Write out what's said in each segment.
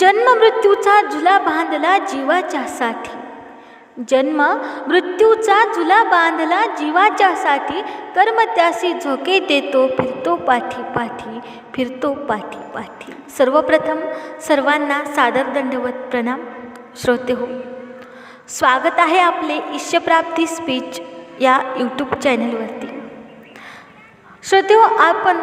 जन्म मृत्यूचा झुला बांधला जीवाच्या साठी. जन्म मृत्यूचा झुला बांधला जीवाच्या साठी. कर्म त्यासी झोके देतो फिरतो पाठी पाठी फिरतो पाठी पाठी. सर्वप्रथम सर्वांना सादर दंडवत प्रणाम. श्रोते हो स्वागत आहे आपले ईश्यप्राप्ती स्पीच या यूट्यूब चॅनलवरती श्रोते हो आपण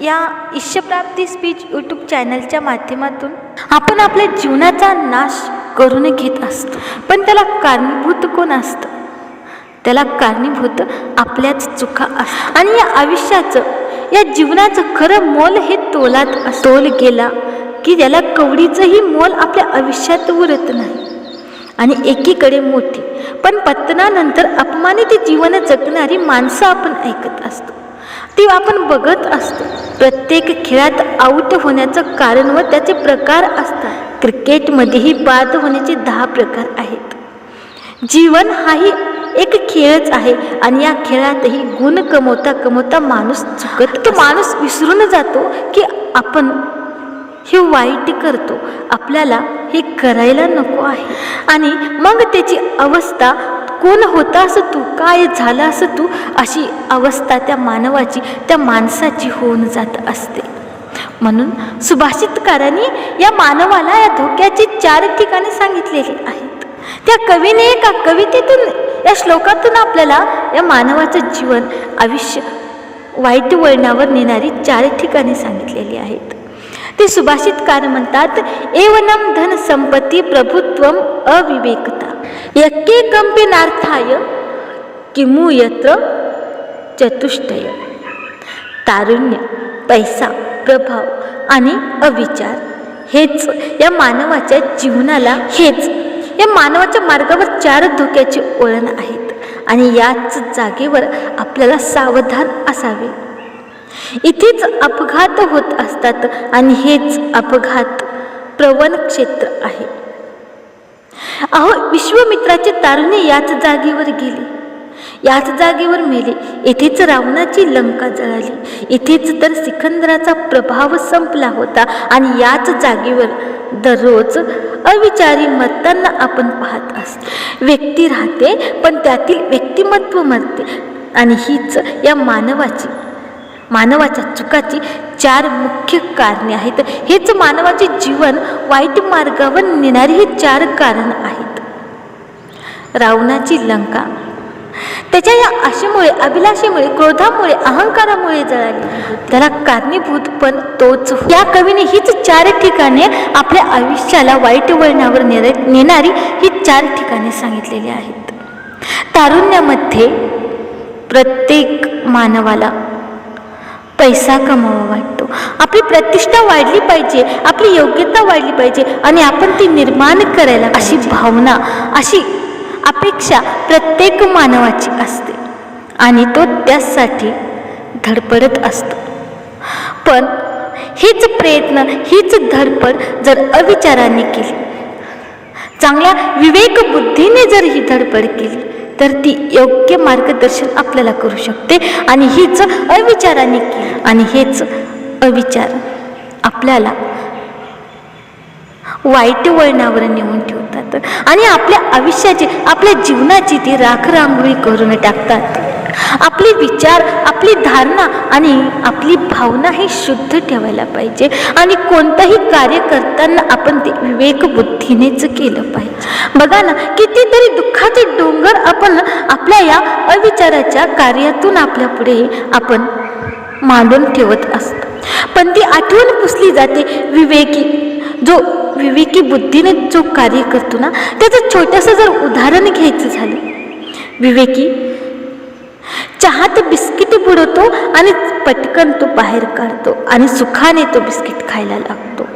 या इष्यप्राप्ती स्पीच यूट्यूब चॅनलच्या माध्यमातून आपण आपल्या जीवनाचा नाश करून घेत असतो. पण त्याला कारणीभूत कोण असतं? त्याला कारणीभूत आपल्याच चुका असतात. आणि या आयुष्याचं या जीवनाचं खरं मोल हे तोलात तोल गेला की त्याला कवडीचंही मोल आपल्या आयुष्यात उरत नाही. आणि एकीकडे मोठी पण पतनानंतर अपमानित जीवन जगणारी माणसं आपण ऐकत असतो. ती आपण बघत असतो. प्रत्येक खेळात आऊट होण्याचं कारण व त्याचे प्रकार असतात. क्रिकेटमध्येही बाद होण्याचे दहा प्रकार आहेत. जीवन हाही एक खेळच आहे आणि या खेळातही गुण कमवता कमवता माणूस चुकत तो माणूस विसरून जातो की आपण हे वाईट करतो. आपल्याला हे करायला नको आहे. आणि मग त्याची अवस्था कोण होतास असं तू? काय झालं असं तू? अशी अवस्था त्या मानवाची त्या माणसाची होऊन जात असते. म्हणून सुभाषितकारांनी या मानवाला या धोक्याची चार ठिकाणे सांगितलेली आहेत. त्या कवीने एका कवितेतून या श्लोकातून आपल्याला या मानवाचं जीवन आयुष्य वाईट वळणावर नेणारी चार ठिकाणे सांगितलेली आहेत. ते सुभाषितकार म्हणतात एवनम धन संपत्ती प्रभुत्वम अविवेकता. यक्के कंपिनार्थाय किमु यत्र चतुष्टय। तारुण्य पैसा प्रभाव आणि अविचार हेच या मानवाच्या जीवनाला हेच. या मानवाच्या मार्गावर चार धोक्याचे ओळण आहेत आणि याच जागेवर आपल्याला सावधान असावे. इथेच अपघात होत असतात आणि हेच अपघात प्रवण क्षेत्र आहे. अहो विश्वमित्राचे तारुण्य याच जागेवर गेले. याच जागेवर मेले. येथेच रावणाची लंका जळाली. इथेच तर सिकंदराचा प्रभाव संपला होता आणि याच जागेवर दररोज अविचारी मतांना आपण पाहत असतो. व्यक्ती राहते पण त्यातील व्यक्तिमत्व मरते. आणि हीच या मानवाची मानवाच्या चुकाची चार मुख्य कारणे आहेत. हेच मानवाचे जीवन वाईट मार्गावर नेणारी ही चार कारण आहेत. रावणाची लंका. त्याच्या या आशेमुळे अभिलाषेमुळे क्रोधामुळे अहंकारामुळे जळाली. त्याला कारणीभूत पण तोच. या कवीने हीच चार ठिकाणे आपल्या आयुष्याला वाईट वळणावर नेणारी ही चार ठिकाणे सांगितलेली आहेत. तारुण्यामध्ये प्रत्येक मानवाला पैसा कमावा वाटतो. आपली प्रतिष्ठा वाढली पाहिजे आपली योग्यता वाढली पाहिजे आणि आपण ती निर्माण करायला अशी भावना अशी अपेक्षा प्रत्येक मानवाची असते. आणि तो त्यासाठी धडपडत असतो. पण हीच प्रयत्न हीच धडपड जर अविचाराने केली चांगल्या विवेकबुद्धीने जर ही धडपड केली तर ती योग्य मार्गदर्शन आपल्याला करू शकते. आणि हीच अविचाराने आणि हेच अविचार आपल्याला वाईट वळणावर नेऊन ठेवतात. आणि आपल्या आयुष्याची आपल्या जीवनाची ती राखरांगोळी करून टाकतात. आपले विचार आपली धारणा आणि आपली भावना ही शुद्ध ठेवायला पाहिजे. आणि कोणतंही कार्य करताना आपण ते विवेक बुद्धीनेच केलं पाहिजे. बघा ना कितीतरी दुःखाचे डोंगर आपण आपल्या या अविचाराच्या कार्यातून आपल्या पुढे आपण मांडून ठेवत असतो. पण ती आठवण पुसली जाते विवेकी. जो विवेकी बुद्धीने जो कार्य करतो ना त्याचं छोटंसं जर उदाहरण घ्यायचं झालं. विवेकी तो बिस्किट बुडवतो आणि पटकन तो बाहेर काढतो आणि सुखाने तो बिस्किट खायला लागतो.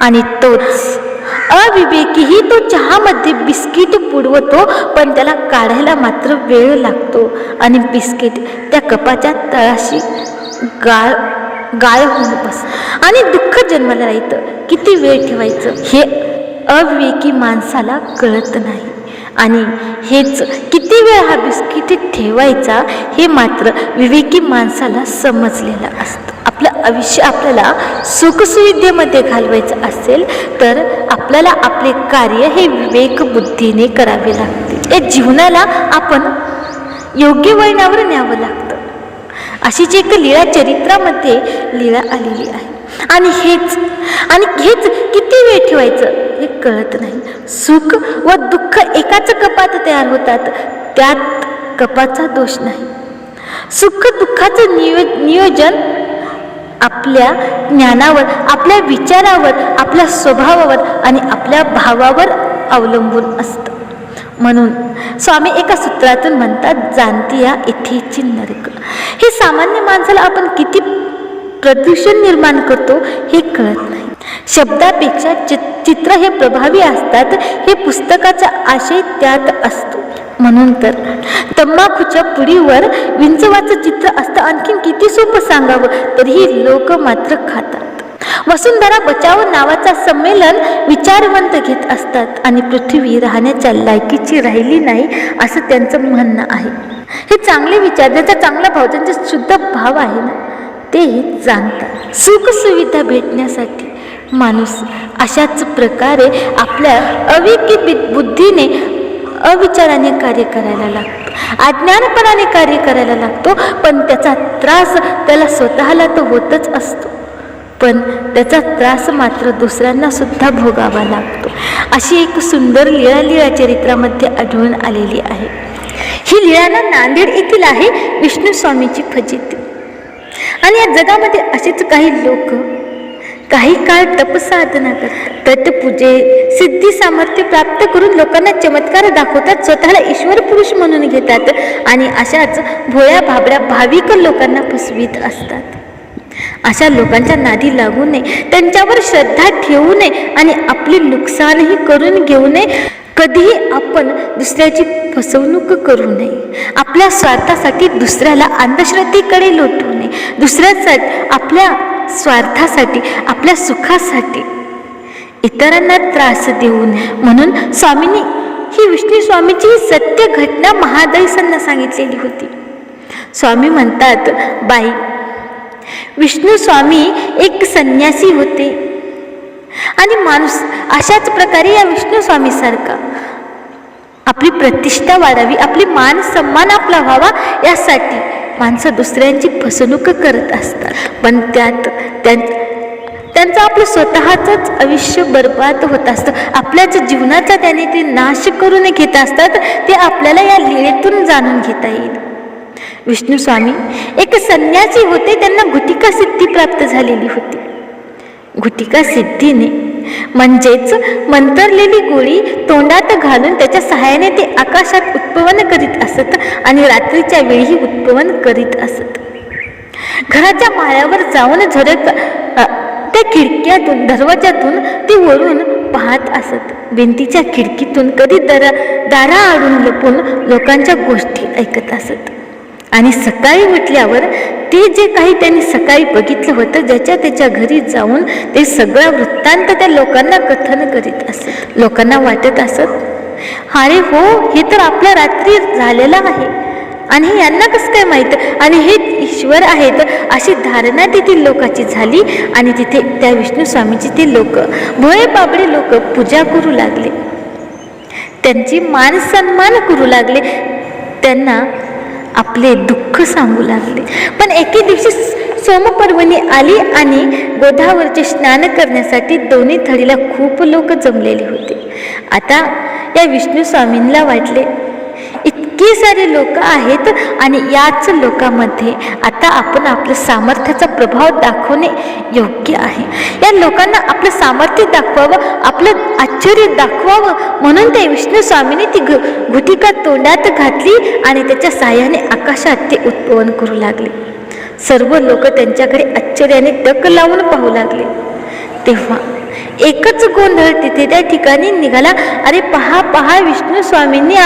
आणि तोच अविवेकीही तो चहामध्ये बिस्किट बुडवतो पण त्याला काढायला मात्र वेळ लागतो. आणि बिस्किट त्या कपाच्या तळाशी गाळ गाळ होऊन बस आणि दुःख जन्माला राहतं. किती वेळ ठेवायचं हे अविवेकी माणसाला कळत नाही. आणि हेच किती वेळ हा बिस्किट ठेवायचा हे मात्र विवेकी माणसाला समजलेलं असतं. आपलं आयुष्य आपल्याला सुखसुविधेमध्ये घालवायचं असेल तर आपल्याला आपले कार्य हे विवेकबुद्धीने करावे लागते या जीवनाला आपण योग्य वळणावर न्यावं लागतं. अशीच एक लीळा चरित्रामध्ये लीळा आलेली आहे. आणि हेच आणि हेच किती वेळ ठेवायचं? हे कळत नाही. सुख व दुःख एकाच कपात तयार होतात. त्यात कपाचा दोष नाही. सुख दुःखाचं नियो नियोजन आपल्या ज्ञानावर आपल्या विचारावर आपल्या स्वभावावर आणि आपल्या भावावर अवलंबून असतं. म्हणून स्वामी एका सूत्रातून म्हणतात जाणतीया इथेची नरक. हे सामान्य माणसाला आपण किती प्रदूषण निर्माण करतो हे कळत नाही. शब्दापेक्षा चित चित्र हे प्रभावी असतात हे पुस्तकाचा आशय त्यात असतो. म्हणून तर तंबाखूच्या पुडीवर विंचवाचं चित्र असतं आणखीन किती सोपं सांगावं तरीही लोक मात्र खातात. वसुंधरा बचाव नावाचा संमेलन विचारवंत घेत असतात आणि पृथ्वी राहण्याच्या लायकीची राहिली नाही असं त्यांचं म्हणणं आहे. हे चांगले विचार ज्याचा चांगला भाव त्यांचे शुद्ध भाव आहे ना तेही जाणतात. सुखसुविधा भेटण्यासाठी माणूस अशाच प्रकारे आपल्या अविकी बुद्धीने अविचाराने कार्य करायला लागतो. अज्ञानपणाने कार्य करायला लागतो पण त्याचा त्रास त्याला स्वतःला तर होतच असतो. पण त्याचा त्रास मात्र दुसऱ्यांना सुद्धा भोगावा लागतो. अशी एक सुंदर लीळा लीळा चरित्रामध्ये आढळून आलेली आहे. ही लीळाना नांदेड येथील आहे विष्णू स्वामीची फजिती. आणि या जगामध्ये असेच काही लोक काही काळ तपसाधना करतात तटपूजे सिद्धी सामर्थ्य प्राप्त करून लोकांना चमत्कार दाखवतात. स्वतःला ईश्वर पुरुष म्हणून घेतात आणि अशाच भोळ्या भाबड्या भाविक लोकांना फसवीत असतात. अशा लोकांच्या नादी लागू नये त्यांच्यावर श्रद्धा ठेवू नये आणि आपले नुकसानही करून घेऊ नये. कधीही आपण दुसऱ्याची फसवणूक करू नये. आपल्या स्वार्थासाठी दुसऱ्याला अंधश्रद्धेकडे लोटू नये. दुसऱ्यासाठी आपल्या स्वार्थासाठी आपल्या सुखासाठी. इतरांना त्रास देऊन म्हणून स्वामींनी ही विष्णू स्वामीची सत्य घटना महादैसांना सांगितलेली होती. स्वामी म्हणतात बाई विष्णू स्वामी एक संन्यासी होते. आणि माणूस अशाच प्रकारे या विष्णू स्वामीसारखा. आपली प्रतिष्ठा वाढावी आपली मान सन्मान आपला व्हावा यासाठी माणसं दुसऱ्यांची फसवणूक करत असतात. पण त्यात त्यां त्यांचं आपलं स्वतःचंच आयुष्य बर्बाद होत असतं. आपल्याच जीवनाचा त्याने ते नाश करून घेत असतात ते आपल्याला या लीळेतून जाणून घेता येईल. विष्णू स्वामी एक संन्यासी होते त्यांना गुटिका सिद्धी प्राप्त झालेली होती. गुटिका सिद्धीने म्हणजेच मंतरलेली गोळी तोंडात घालून त्याच्या सहाय्याने ते आकाशात उत्पवन करीत असत आणि रात्रीच्या वेळीही उत्पवन करीत असत. घराच्या माळ्यावर जाऊन झरत त्या खिडक्यातून दरवाजातून ते वरून पाहत असत. भिंतीच्या खिडकीतून कधी दरा दारा आडून लपून लोकांच्या गोष्टी ऐकत असत. आणि सकाळी उठल्यावर ते जे काही त्यांनी सकाळी बघितलं होतं ज्याच्या त्याच्या घरी जाऊन ते सगळं वृत्तांत त्या लोकांना कथन करीत असत. लोकांना वाटत असत अरे हो हे तर आपल्या रात्री झालेलं आहे. आणि यांना कसं काय माहीत? आणि हे ईश्वर आहेत अशी धारणा तेथील लोकाची झाली आणि तिथे त्या विष्णू स्वामीची ते लोक भोळे बाबडे लोक पूजा करू लागले. त्यांची मान सन्मान करू लागले. त्यांना आपले दुःख सांगू लागले. पण एके दिवशी सोमपर्वणी आली आणि गोदावरचे स्नान करण्यासाठी दोन्ही थडीला खूप लोक जमलेले होते. आता या विष्णू स्वामींना वाटले इतकी सारे लोक आहेत आणि याच लोकांमध्ये आता आपण आपलं सामर्थ्याचा प्रभाव दाखवणे योग्य आहे. या लोकांना आपलं सामर्थ्य दाखवावं आपलं आश्चर्य दाखवावं म्हणून ते विष्णू स्वामीने ती घ घुटिका तोंडात घातली आणि त्याच्या साह्याने आकाशात ते उत्पवन करू लागले. सर्व लोक त्यांच्याकडे आश्चर्याने टक लावून पाहू लागले. तेव्हा एकच गोंधळ तिथे त्या ठिकाणी निघाला. अरे पहा पहा विष्णू स्वामींनी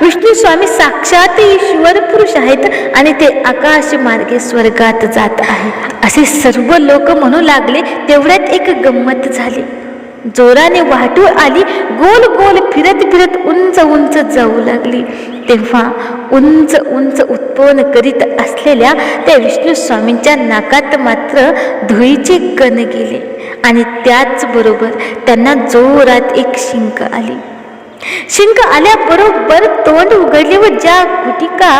विष्णू स्वामी साक्षात ईश्वर पुरुष आहेत आणि ते आकाश मार्गे स्वर्गात जात आहेत. असे सर्व लोक म्हणू लागले तेवढ्यात एक गंमत झाली. जोराने वाहतूळ आली गोल गोल फिरत फिरत उंच उंच जाऊ लागली. तेव्हा उंच उंच उत्पन्न करीत असलेल्या त्या विष्णू स्वामींच्या नाकात मात्र धुळीचे कण गेले. आणि त्याचबरोबर त्यांना जोरात एक शिंक आली. शिंक आल्याबरोबर तोंड उघडले व ज्या गुटिका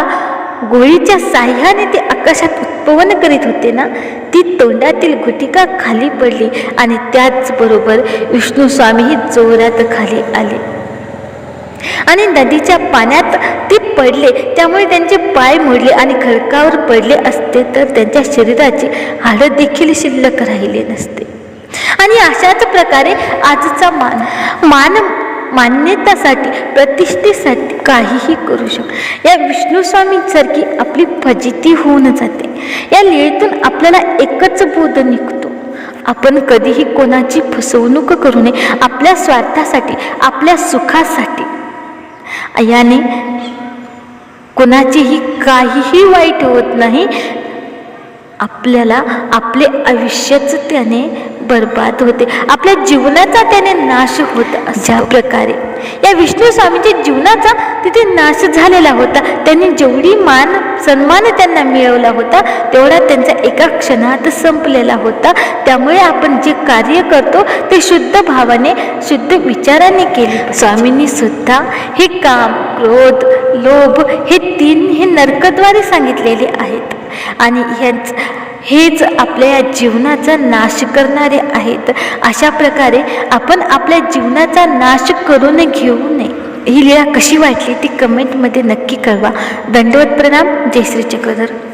गोळीच्या साह्याने ते आकाशात उत्पन्न करीत होते ना ती तोंडातील गुटिका खाली पडली आणि त्याचबरोबर विष्णू स्वामीही जोरात खाली आले. आणि नदीच्या पाण्यात ते पडले त्यामुळे त्यांचे पाय मोडले आणि खडकावर पडले असते तर त्यांच्या शरीराची हाडं देखील शिल्लक राहिले नसते. आणि अशाच प्रकारे आजचा मान मान मान्यतासाठी प्रतिष्ठेसाठी काहीही करू शकतो या विष्णू स्वामींसारखी आपली फजिती होऊन जाते. या लीळेतून आपल्याला एकच बोध निघतो. आपण कधीही कोणाची फसवणूक करू नये. आपल्या स्वार्थासाठी आपल्या सुखासाठी. याने कोणाचीही काहीही वाईट होत नाही. आपल्याला आपले आयुष्यच त्याने बर्बाद होते. आपल्या जीवनाचा त्याने नाश होत अशा प्रकारे या विष्णू स्वामींच्या जीवनाचा तिथे नाश झालेला होता त्यांनी जेवढी मान सन्मान त्यांना मिळवला होता तेवढा त्यांचा एका क्षणात संपलेला होता. त्यामुळे आपण जे कार्य करतो ते शुद्ध भावाने शुद्ध विचाराने केले स्वामींनी सुद्धा हे काम क्रोध लोभ हे तीन हे नरकद्वारे सांगितलेले आहेत. आणि हेच हेच आपल्या या जीवनाचा नाश करणारे आहेत. अशा प्रकारे आपण आपल्या जीवनाचा नाश करून घेऊ नये. ही लीळा कशी वाटली ती कमेंटमध्ये नक्की कळवा. दंडवत प्रणाम. जय श्री चक्रधर.